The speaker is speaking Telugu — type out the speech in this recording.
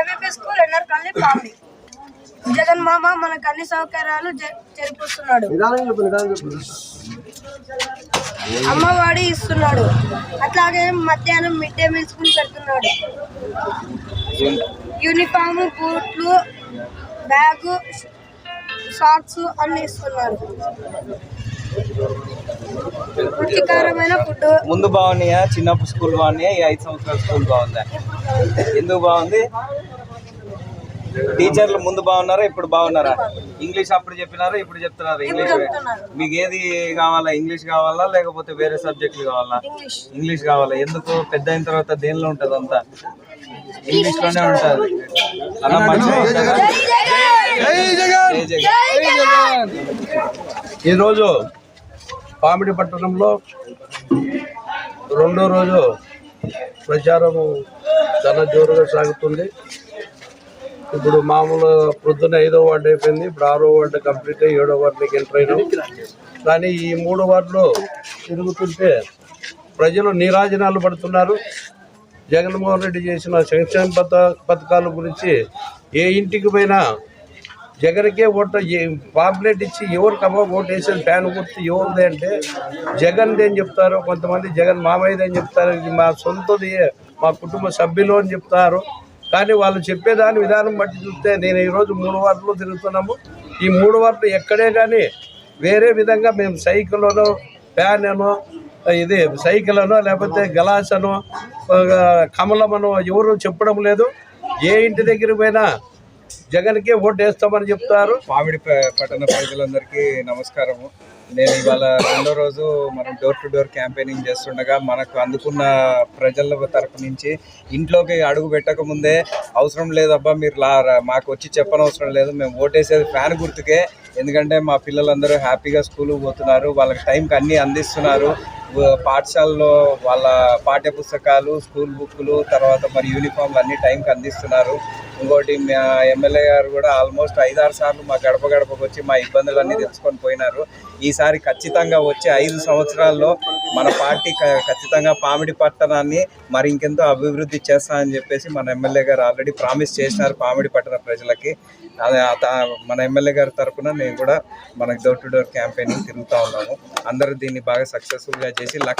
ABP school NR colony Pamidi Jagan మామ మనకు అన్ని సౌకర్యాలు జ- చేకూరుస్తున్నాడు నిదానం చెప్పు నిదానం చెప్పు. అమ్మవాడి ఇస్తున్నాడు. అట్లాగే మధ్యాహ్నం మిడ్ డే మీల్స్ కూడా పెడుతున్నాడు. యూనిఫామ్ బూట్లు బ్యాగు సాక్స్ అన్ని ఇస్తున్నారు. రుచికరమైన ఫుడ్. ముందు బాగున్నాయా? చిన్నప్పుడు స్కూల్ బాగున్నాయా? ఈ ఐదు సంవత్సరాల స్కూల్ బాగుందా? ఎందుకు బాగుంది? టీచర్లు ముందు బాగున్నారా ఇప్పుడు బాగున్నారా? ఇంగ్లీష్ అప్పుడు చెప్పినారా ఇప్పుడు చెప్తున్నారు? ఇంగ్లీష్. మీకు ఏది కావాలా ఇంగ్లీష్ కావాలా లేకపోతే వేరే సబ్జెక్టులు కావాలా? ఇంగ్లీష్. ఇంగ్లీష్ కావాలా? ఎందుకు? పెద్ద అయిన తర్వాత దేనిలో ఉంటుంది అంతా? ఇంగ్లీష్లోనే ఉంటుంది. అలా జగన్. ఈరోజు పామిడి పట్టణంలో రెండో రోజు ప్రచారము చాలా జోరుగా సాగుతుంది. ఇప్పుడు మామూలు ప్రొద్దున ఐదో వార్డు అయిపోయింది ఇప్పుడు ఆరో వార్డు కంప్లీట్ అయ్యి ఏడో వార్డుకి ఎంటర్ అయినాం. కానీ ఈ మూడు వార్డులు తిరుగుతుంటే ప్రజలు నీరాజనాలు పడుతున్నారు. జగన్మోహన్ రెడ్డి చేసిన సంక్షేమ పథ పథకాల గురించి ఏ ఇంటికి పోయినా జగన్కే ఓటు పాంప్లెట్ ఇచ్చి ఎవరికమ్మా ఓటు వేసేది ఫ్యాన్ గుర్తు ఎవరిది అంటే జగన్ది అని చెప్తారు. కొంతమంది జగన్ మామయ్యది అని చెప్తారు. ఇది మా సొంతది మా కుటుంబ సభ్యులు అని చెప్తారు. కానీ వాళ్ళు చెప్పేదాని విధానం బట్టి చూస్తే నేను ఈరోజు మూడు వార్డులు తిరుగుతున్నాము. ఈ మూడు వార్డులు ఎక్కడే కానీ వేరే విధంగా మేము సైకిల్లోనో ఫ్యాన్ అనో ఇది సైకిల్ అనో లేకపోతే గలాస్ అనో కమలమనో ఎవరు చెప్పడం లేదు. ఏ ఇంటి దగ్గర పోయినా జగన్కే ఓటు వేస్తామని చెప్తారు. మామిడి పట్టణ ప్రజలందరికీ నమస్కారము. నేను ఇవాళ రెండో రోజు మనం డోర్ టు డోర్ క్యాంపెయినింగ్ చేస్తుండగా మనకు అందుకున్న ప్రజల తరపు నుంచి ఇంట్లోకి అడుగు పెట్టక ముందే అవసరం లేదబ్బా మీరు లా మాకు వచ్చి చెప్పనవసరం లేదు మేము ఓటేసేది ఫ్యాన్ గుర్తుకే. ఎందుకంటే మా పిల్లలందరూ హ్యాపీగా స్కూల్కి పోతున్నారు వాళ్ళకి టైంకి అన్నీ అందిస్తున్నారు. పాఠశాలలో వాళ్ళ పాఠ్య పుస్తకాలు స్కూల్ బుక్లు తర్వాత మరి యూనిఫామ్లు అన్ని టైంకి అందిస్తున్నారు. ఇంకోటి మా ఎమ్మెల్యే గారు కూడా ఆల్మోస్ట్ ఐదారు సార్లు మా గడప గడపకు వచ్చి మా ఇబ్బందులన్నీ తెలుసుకొని పోయినారు. ఈసారి ఖచ్చితంగా వచ్చే ఐదు సంవత్సరాల్లో మన పార్టీ క- ఖచ్చితంగా పామిడి పట్టణాన్ని మరి ఇంకెంతో అభివృద్ధి చేస్తామని చెప్పేసి మన ఎమ్మెల్యే గారు ఆల్రెడీ ప్రామిస్ చేసినారు పామిడి పట్టణ ప్రజలకి. మన ఎమ్మెల్యే గారి తరఫున నేను కూడా మనకి డోర్ టు డోర్ క్యాంపెయినింగ్ తిరుగుతూ ఉన్నాము. అందరూ దీన్ని బాగా సక్సెస్ఫుల్గా చేసి లక్ష